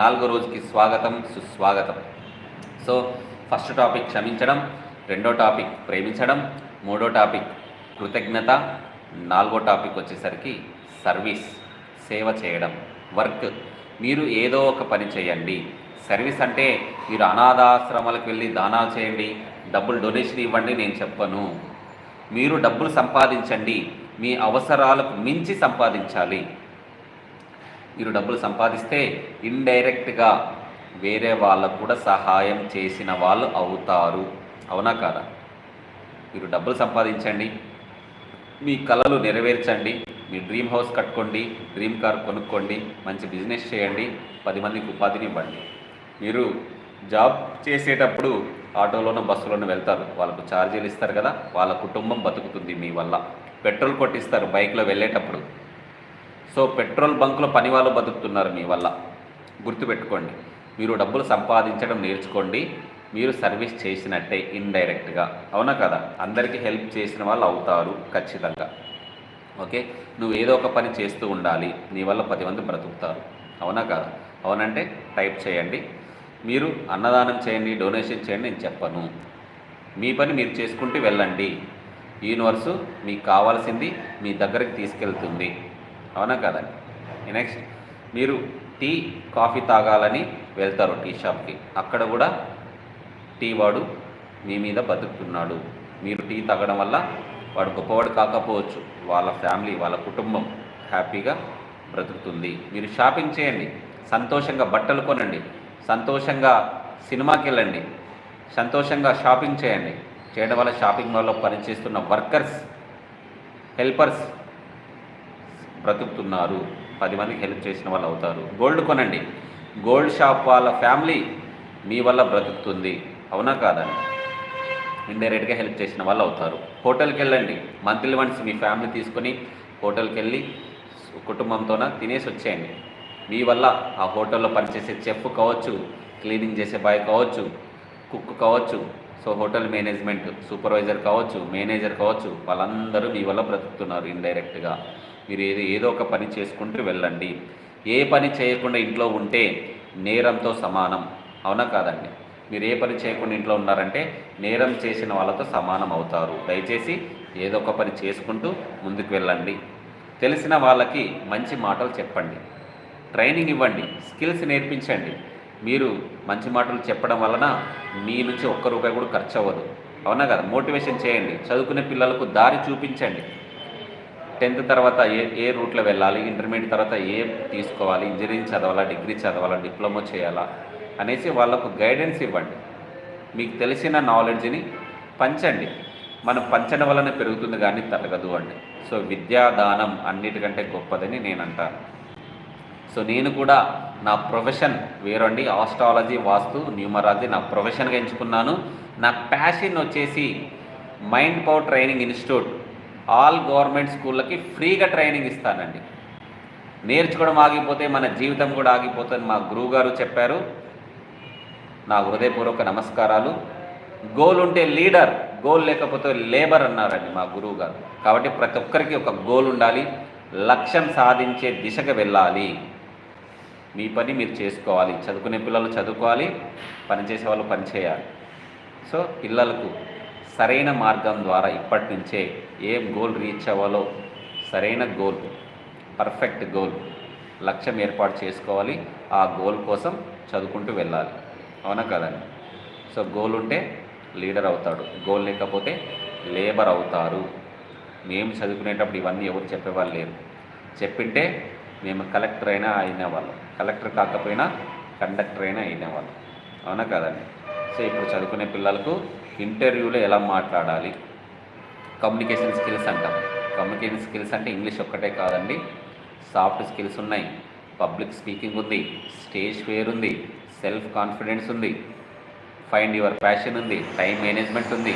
నాలుగో రోజుకి స్వాగతం సుస్వాగతం. సో ఫస్ట్ టాపిక్ క్షమించడం రెండో టాపిక్ ప్రేమించడం మూడో టాపిక్ కృతజ్ఞత నాలుగో టాపిక్ వచ్చేసరికి సర్వీస్ సేవ చేయడం వర్క్. మీరు ఏదో ఒక పని చేయండి. సర్వీస్ అంటే మీరు అనాథాశ్రమాలకు వెళ్ళి దానాలు చేయండి డబ్బులు డొనేషన్ ఇవ్వండి నేను చెప్పను. మీరు డబ్బులు సంపాదించండి. మీ అవసరాలకు మించి సంపాదించాలి. మీరు డబ్బులు సంపాదిస్తే ఇండైరెక్ట్గా వేరే వాళ్ళకు కూడా సహాయం చేసిన వాళ్ళు అవుతారు. అవునా కాదా? మీరు డబ్బులు సంపాదించండి. మీ కళలు నెరవేర్చండి. మీ డ్రీమ్ హౌస్ కట్టుకోండి డ్రీమ్ కార్ కొనుక్కోండి మంచి బిజినెస్ చేయండి పది మందికి ఉపాధిని ఇవ్వండి. మీరు జాబ్ చేసేటప్పుడు ఆటోలోనూ బస్సులోనూ వెళ్తారు. వాళ్ళకు ఛార్జీలు ఇస్తారు కదా వాళ్ళ కుటుంబం బతుకుతుంది మీ వల్ల. పెట్రోల్ కొట్టిస్తారు బైక్లో వెళ్ళేటప్పుడు. సో పెట్రోల్ బంకులో పని వాళ్ళు బతుకుతున్నారు మీ వల్ల. గుర్తుపెట్టుకోండి మీరు డబ్బులు సంపాదించడం నేర్చుకోండి మీరు సర్వీస్ చేసినట్టే ఇండైరెక్ట్గా. అవునా కదా? అందరికీ హెల్ప్ చేసిన వాళ్ళు అవుతారు ఖచ్చితంగా. ఓకే? నువ్వు ఏదో ఒక పని చేస్తూ ఉండాలి నీ వల్ల పది మంది బ్రతుకుతారు. అవునా కదా? అవునంటే టైప్ చేయండి. మీరు అన్నదానం చేయండి డొనేషన్ చేయండి నేను చెప్పను. మీ పని మీరు చేసుకుంటూ వెళ్ళండి. యూనివర్సు మీకు కావాల్సింది మీ దగ్గరికి తీసుకెళ్తుంది. అవునా కదండి నెక్స్ట్ మీరు టీ కాఫీ తాగాలని వెళ్తారు టీ షాప్కి. అక్కడ కూడా టీ వాడు మీ మీద బతుకుతున్నాడు. మీరు టీ తాగడం వల్ల వాడు గొప్పవాడు కాకపోవచ్చు. వాళ్ళ ఫ్యామిలీ వాళ్ళ కుటుంబం హ్యాపీగా బ్రతుకుతుంది. మీరు షాపింగ్ చేయండి. సంతోషంగా బట్టలు కొనండి. సంతోషంగా సినిమాకి వెళ్ళండి. సంతోషంగా షాపింగ్ చేయండి. చేయడం వల్ల షాపింగ్ మాల్లో పనిచేస్తున్న వర్కర్స్ హెల్పర్స్ బ్రతుకుతున్నారు. పది మందికి హెల్ప్ చేసిన వాళ్ళు అవుతారు. గోల్డ్ కొనండి. గోల్డ్ షాప్ వాళ్ళ ఫ్యామిలీ మీ వల్ల బ్రతుకుతుంది. అవునా కాదండి ఇండైరెక్ట్గా హెల్ప్ చేసిన వాళ్ళు అవుతారు. హోటల్కి వెళ్ళండి. మంత్లీ వన్స్ మీ ఫ్యామిలీ తీసుకొని హోటల్కి వెళ్ళి కుటుంబంతోన తినేసి వచ్చేయండి. మీ వల్ల ఆ హోటల్లో పనిచేసే చెఫ్ కావచ్చు క్లీనింగ్ చేసే బాయ్ కావచ్చు కుక్ కావచ్చు సో హోటల్ మేనేజ్మెంట్ సూపర్వైజర్ కావచ్చు మేనేజర్ కావచ్చు వాళ్ళందరూ మీ వల్ల బ్రతుకుతున్నారు ఇండైరెక్ట్గా. మీరు ఏది ఏదో ఒక పని చేసుకుంటూ వెళ్ళండి. ఏ పని చేయకుండా ఇంట్లో ఉంటే నేరంతో సమానం. అవునా కాదండి? మీరు ఏ పని చేయకుండా ఇంట్లో ఉన్నారంటే నేరం చేసిన వాళ్ళతో సమానం అవుతారు. దయచేసి ఏదో ఒక పని చేసుకుంటూ ముందుకు వెళ్ళండి. తెలిసిన వాళ్ళకి మంచి మాటలు చెప్పండి. ట్రైనింగ్ ఇవ్వండి. స్కిల్స్ నేర్పించండి. మీరు మంచి మాటలు చెప్పడం వలన మీ నుంచి ఒక్క రూపాయి కూడా ఖర్చు అవ్వదు. అవునా కదా? మోటివేషన్ చేయండి. చదువుకునే పిల్లలకు దారి చూపించండి. టెన్త్ తర్వాత ఏ ఏ రూట్లో వెళ్ళాలి? ఇంటర్మీడియట్ తర్వాత ఏ తీసుకోవాలి? ఇంజనీరింగ్ చదవాలా? డిగ్రీ చదవాలా? డిప్లొమా చేయాలా? అనేసి వాళ్ళకు గైడెన్స్ ఇవ్వండి. మీకు తెలిసిన నాలెడ్జ్ని పంచండి. మనం పంచడం వలన పెరుగుతుంది కానీ తరగదు అండి. సో విద్యాదానం అన్నిటికంటే గొప్పదని నేను అంటాను సో నేను కూడా నా ప్రొఫెషన్ వేరండి ఆస్ట్రాలజీ వాస్తు న్యూమరాలజీ నా ప్రొఫెషన్గా ఎంచుకున్నాను. నా ప్యాషన్ వచ్చేసి mind power training institute. All government స్కూళ్ళకి ఫ్రీగా ట్రైనింగ్ ఇస్తానండి. నేర్చుకోవడం ఆగిపోతే మన జీవితం కూడా ఆగిపోతుంది మా గురువు గారు చెప్పారు. నా హృదయపూర్వక నమస్కారాలు. గోల్ ఉంటే లీడర్ గోల్ లేకపోతే లేబర్ అన్నారండి మా గురువు గారు కాబట్టి ప్రతి ఒక్కరికి ఒక గోల్ ఉండాలి. లక్ష్యం సాధించే దిశగా వెళ్ళాలి. మీ పని మీరు చేసుకోవాలి. చదువుకునే పిల్లలు చదువుకోవాలి పనిచేసే వాళ్ళు పనిచేయాలి సో పిల్లలకు సరైన మార్గం ద్వారా ఇప్పటి నుంచే ఏం గోల్ రీచ్ అవ్వాలో సరైన గోల్ పర్ఫెక్ట్ గోల్ లక్ష్యం ఏర్పాటు చేసుకోవాలి. ఆ గోల్ కోసం చదువుకుంటూ వెళ్ళాలి. అవునా కదండి? సో గోల్ ఉంటే లీడర్ అవుతాడు. గోల్ లేకపోతే లేబర్ అవుతారు. మేము చదువుకునేటప్పుడు ఇవన్నీ ఎవరు చెప్పేవాళ్ళు లేరు. చెప్పింటే మేము కలెక్టర్ అయినా వాళ్ళం. కలెక్టర్ కాకపోయినా కండక్టర్ అయినా అయినవాళ్ళు. అవునా కదండి? సో ఇప్పుడు చదువుకునే పిల్లలకు ఇంటర్వ్యూలో ఎలా మాట్లాడాలి? కమ్యూనికేషన్ స్కిల్స్ అంటాం. కమ్యూనికేషన్ స్కిల్స్ అంటే ఇంగ్లీష్ ఒక్కటే కాదండి. సాఫ్ట్ స్కిల్స్ ఉన్నాయి. పబ్లిక్ స్పీకింగ్ ఉంది. స్టేజ్ ఫేర్ ఉంది. సెల్ఫ్ కాన్ఫిడెన్స్ ఉంది. ఫైండ్ యువర్ ప్యాషన్ ఉంది. టైం మేనేజ్మెంట్ ఉంది.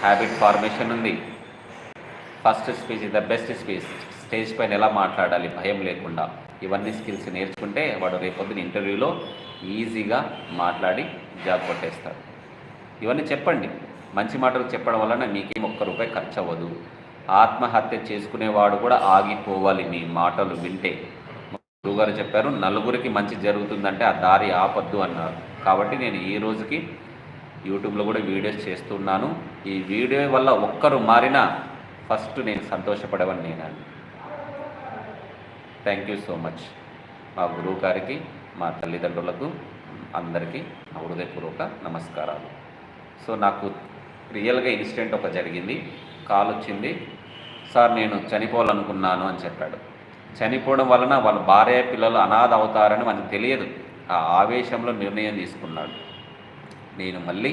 హ్యాబిట్ ఫార్మేషన్ ఉంది. First speech the best speech. Stage పైన ఎలా మాట్లాడాలి? భయం లేకుండా. ఇవన్నీ స్కిల్స్ నేర్చుకుంటే వాడు రేపొద్దున ఇంటర్వ్యూలో ఈజీగా మాట్లాడి జాబ్ కొట్టేస్తాడు. ఇవన్నీ చెప్పండి. మంచి మాటలు చెప్పడం వలన మీకేం ఒక్క రూపాయి ఖర్చు అవ్వదు ఆత్మహత్య చేసుకునేవాడు కూడా ఆగిపోవాలి మీ మాటలు వింటే. గురుగారు చెప్పారు నలుగురికి మంచి జరుగుతుందంటే ఆ దారి ఆపద్దు అన్నారు. కాబట్టి నేను ఈ రోజుకి యూట్యూబ్లో కూడా వీడియోస్ చేస్తున్నాను. ఈ వీడియో వల్ల ఒక్కరు మారినా ఫస్ట్ నేను సంతోషపడవని నేనండి. థ్యాంక్ యూ సో మచ్ మా గురువు గారికి మా తల్లిదండ్రులకు అందరికీ నా హృదయపూర్వక నమస్కారాలు. సో నాకు రియల్గా ఇన్సిడెంట్ ఒక జరిగింది. కాల్ వచ్చింది. సార్ నేను చనిపోవాలనుకున్నాను అని చెప్పాడు. చనిపోవడం వలన వాళ్ళ భార్య పిల్లలు అనాథ అవుతారని మనకు తెలియదు. ఆ ఆవేశంలో నిర్ణయం తీసుకున్నాడు. నేను మళ్ళీ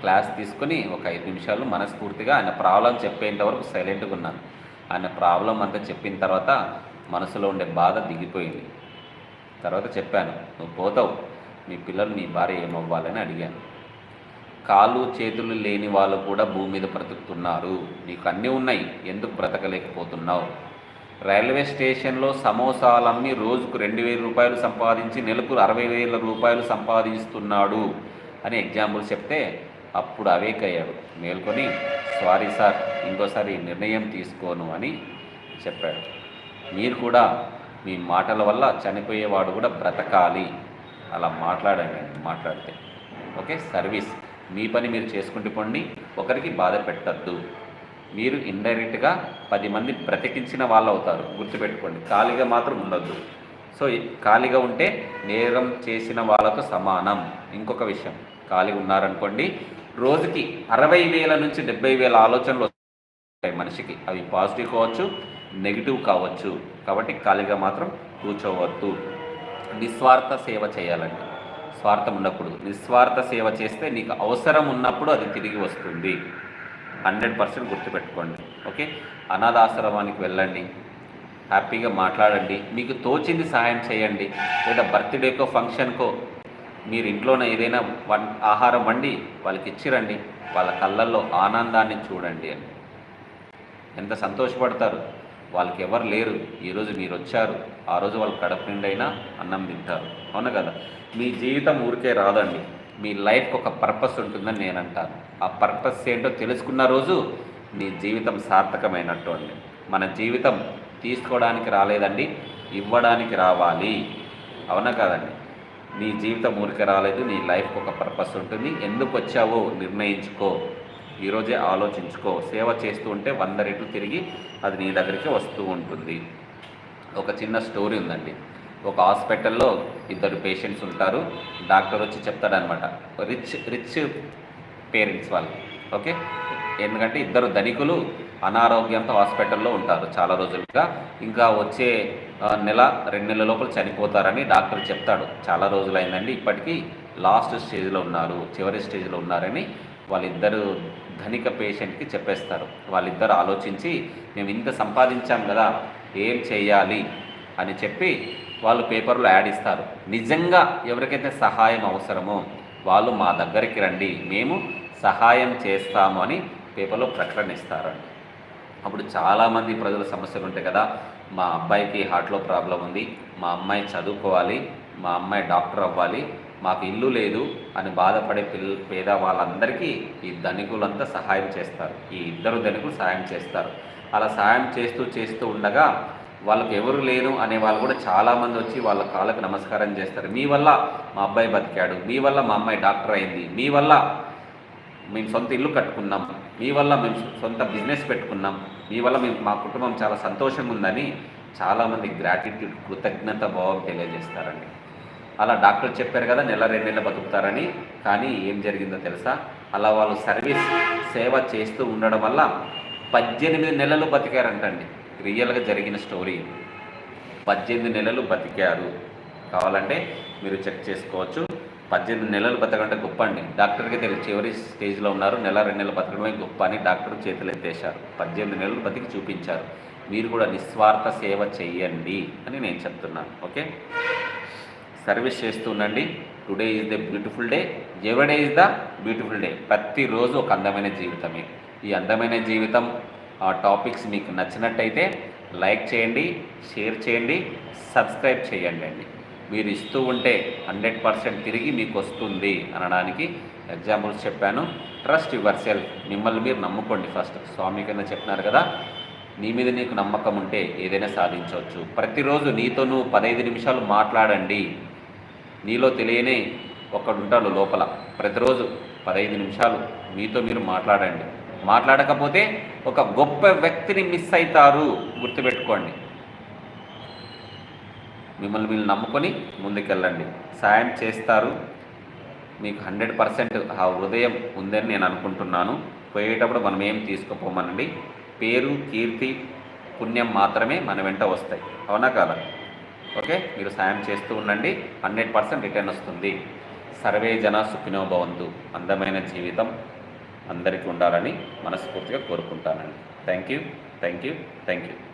క్లాస్ తీసుకుని ఒక ఐదు నిమిషాలు మనస్ఫూర్తిగా ఆయన ప్రాబ్లం చెప్పేంత వరకు సైలెంట్గా ఉన్నాను. ఆయన ప్రాబ్లం అంతా చెప్పిన తర్వాత మనసులో ఉండే బాధ దిగిపోయింది. తర్వాత చెప్పాను నువ్వు పోతావు. మీ పిల్లలు నీ భార్య ఏమవ్వాలని అడిగాను. కాళ్ళు చేతులు లేని వాళ్ళు కూడా భూమి మీద బ్రతుకుతున్నారు. నీకు అన్నీ ఉన్నాయి. ఎందుకు బ్రతకలేకపోతున్నావు? రైల్వే స్టేషన్లో సమోసాలు రోజుకు రెండు వేల రూపాయలు సంపాదించి నెలకు అరవై వేల రూపాయలు సంపాదిస్తున్నాడు అని ఎగ్జాంపుల్ చెప్తే అప్పుడు అవేక్ అయ్యాడు మేల్కొని సారీ సార్ ఇంకోసారి నిర్ణయం తీసుకోను అని చెప్పాడు. మీరు కూడా మీ మాటల వల్ల చనిపోయేవాడు కూడా బ్రతకాలి. అలా మాట్లాడండి మాట్లాడితే. ఓకే? సర్వీస్. మీ పని మీరు చేసుకుంటూ పోండి. ఒకరికి బాధ పెట్టద్దు. మీరు ఇండైరెక్ట్గా పది మంది బ్రతికించిన వాళ్ళు అవుతారు గుర్తుపెట్టుకోండి. ఖాళీగా మాత్రం ఉండొద్దు. సో ఖాళీగా ఉంటే నేరం చేసిన వాళ్ళతో సమానం. ఇంకొక విషయం. ఖాళీ ఉన్నారనుకోండి రోజుకి అరవై వేల నుంచి డెబ్బై వేల ఆలోచనలు వస్తాయి మనిషికి. అవి పాజిటివ్ కావచ్చు నెగిటివ్ కావచ్చు. కాబట్టి ఖాళీగా మాత్రం కూర్చోవద్దు. నిస్వార్థ సేవ చేయాలండి. స్వార్థం ఉండకూడదు. నిస్వార్థ సేవ చేస్తే నీకు అవసరం ఉన్నప్పుడు అది తిరిగి వస్తుంది. హండ్రెడ్ పర్సెంట్ గుర్తుపెట్టుకోండి. ఓకే? అనాథాశ్రమానికి వెళ్ళండి. హ్యాపీగా మాట్లాడండి. మీకు తోచింది సహాయం చేయండి. లేదా బర్త్డేకో ఫంక్షన్కో మీరు ఇంట్లోనే ఏదైనా వన్ ఆహారం వండి వాళ్ళకి ఇచ్చిరండి. వాళ్ళ కళ్ళల్లో ఆనందాన్ని చూడండి అని. ఎంత సంతోషపడతారు. వాళ్ళకి ఎవరు లేరు. ఈరోజు మీరు వచ్చారు ఆ రోజు వాళ్ళు కడప నిండైనా అన్నం తింటారు. అవును కదా? మీ జీవితం ఊరికే రాదండి. మీ లైఫ్కి ఒక పర్పస్ ఉంటుందని నేను అంటాను ఆ పర్పస్ ఏంటో తెలుసుకున్న రోజు మీ జీవితం సార్థకమైనట్టు అండి. మన జీవితం తీసుకోవడానికి రాలేదండి. ఇవ్వడానికి రావాలి. అవునా కదండి? నీ జీవితం ఊరికే రాలేదు. నీ లైఫ్కి ఒక పర్పస్ ఉంటుంది. ఎందుకు వచ్చావో నిర్ణయించుకో. ఈరోజే ఆలోచించుకో. సేవ చేస్తూ ఉంటే వంద రెట్లు తిరిగి అది నీ దగ్గరికి వస్తూ ఉంటుంది. ఒక చిన్న స్టోరీ ఉందండి. ఒక హాస్పిటల్లో ఇద్దరు పేషెంట్స్ ఉంటారు. డాక్టర్ వచ్చి చెప్తాడనమాట రిచ్ రిచ్ పేరెంట్స్ వాళ్ళు. ఓకే? ఎందుకంటే ఇద్దరు ధనికులు అనారోగ్యంతో హాస్పిటల్లో ఉంటారు చాలా రోజులుగా. ఇంకా వచ్చే నెల రెండు నెలల లోపల చనిపోతారని డాక్టర్ చెప్తాడు. చాలా రోజులైందండి. ఇప్పటికీ లాస్ట్ స్టేజ్లో ఉన్నారు. చివరి స్టేజ్లో ఉన్నారని వాళ్ళిద్దరు ధనిక పేషెంట్కి చెప్పేస్తారు. వాళ్ళిద్దరు ఆలోచించి మేము ఇంత సంపాదించాం కదా ఏం చేయాలి? అని చెప్పి వాళ్ళు పేపర్లో యాడ్ ఇస్తారు. నిజంగా ఎవరికైతే సహాయం అవసరమో వాళ్ళు మా దగ్గరికి రండి మేము సహాయం చేస్తాము అని పేపర్లో ప్రకటనిస్తారండి అప్పుడు చాలామంది ప్రజల సమస్యలు ఉంటాయి కదా. మా అబ్బాయికి హార్ట్లో ప్రాబ్లం ఉంది మా అమ్మాయి చదువుకోవాలి మా అమ్మాయి డాక్టర్ అవ్వాలి మాకు ఇల్లు లేదు అని బాధపడే పిల్ల పేద వాళ్ళందరికీ ఈ ధనికులంతా సహాయం చేస్తారు. ఈ ఇద్దరు ధనికులు సహాయం చేస్తారు. అలా సహాయం చేస్తూ చేస్తూ ఉండగా వాళ్ళకి ఎవరు లేరు అనే వాళ్ళు కూడా చాలామంది వచ్చి వాళ్ళ కాళ్ళకు నమస్కారం చేస్తారు. మీ వల్ల మా అబ్బాయి బతికాడు. మీ వల్ల మా అమ్మాయి డాక్టర్ అయింది. మీ వల్ల మేము సొంత ఇల్లు కట్టుకున్నాం. మీ వల్ల మేము సొంత బిజినెస్ పెట్టుకున్నాం. మీ వల్ల మేము మా కుటుంబం చాలా సంతోషంగా ఉందని చాలామంది గ్రాటిట్యూడ్ కృతజ్ఞత భావం తెలియజేస్తారండి. అలా డాక్టర్ చెప్పారు కదా నెల రెండు నెలలు బతుకుతారని. కానీ ఏం జరిగిందో తెలుసా? అలా వాళ్ళు సర్వీస్ సేవ చేస్తూ ఉండడం వల్ల పద్దెనిమిది నెలలు బతికారంటండి. రియల్గా జరిగిన స్టోరీ. పద్దెనిమిది నెలలు బతికారు. కావాలంటే మీరు చెక్ చేసుకోవచ్చు. పద్దెనిమిది నెలలు బతకంటే గొప్ప అండి. డాక్టర్కి తెలియదు చివరి స్టేజ్లో ఉన్నారు. నెల రెండు నెలలు బతకడమే గొప్ప అని డాక్టర్ చేతులు ఎత్తేశారు. పద్దెనిమిది నెలలు బతికి చూపించారు. మీరు కూడా నిస్వార్థ సేవ చెయ్యండి అని నేను చెప్తున్నాను. ఓకే? సర్వీస్ చేస్తూ ఉండండి today is the beautiful day everyday is the beautiful day ప్రతిరోజు ఒక అందమైన జీవితమే. ఈ అందమైన జీవితం ఆ టాపిక్స్ మీకు నచ్చినట్టయితే లైక్ చేయండి షేర్ చేయండి సబ్స్క్రైబ్ చేయండి అండి. మీరు ఇస్తూ ఉంటే హండ్రెడ్ పర్సెంట్ తిరిగి మీకు వస్తుంది అనడానికి ఎగ్జాంపుల్స్ చెప్పాను. ట్రస్ట్ యువర్ సెల్ఫ్ మిమ్మల్ని మీరు నమ్ముకోండి ఫస్ట్ స్వామి కింద చెప్పినారు కదా నీ మీద నీకు నమ్మకం ఉంటే ఏదైనా సాధించవచ్చు. ప్రతిరోజు నీతో నువ్వు పదహైదు నిమిషాలు మాట్లాడండి. నీలో తెలియనే ఒకడుంటాడు లోపల. ప్రతిరోజు పదహైదు నిమిషాలు మీతో మీరు మాట్లాడండి. మాట్లాడకపోతే ఒక గొప్ప వ్యక్తిని మిస్ అవుతారు గుర్తుపెట్టుకోండి. మిమ్మల్ని మీరు నమ్ముకొని ముందుకెళ్ళండి. సాయం చేస్తారు. మీకు హండ్రెడ్ పర్సెంట్ ఆ హృదయం ఉందని నేను అనుకుంటున్నాను. పోయేటప్పుడు మనం ఏం తీసుకుపోమనండి? పేరు కీర్తి పుణ్యం మాత్రమే మన వెంట వస్తాయి. అవునా కాదా? ఓకే? మీరు సాయం చేస్తూ ఉండండి. హండ్రెడ్ పర్సెంట్ రిటర్న్ వస్తుంది. సర్వే జన సుఖినో భవంతు. అందమైన జీవితం అందరికీ ఉండాలని మనస్ఫూర్తిగా కోరుకుంటానండి. Thank you thank you thank you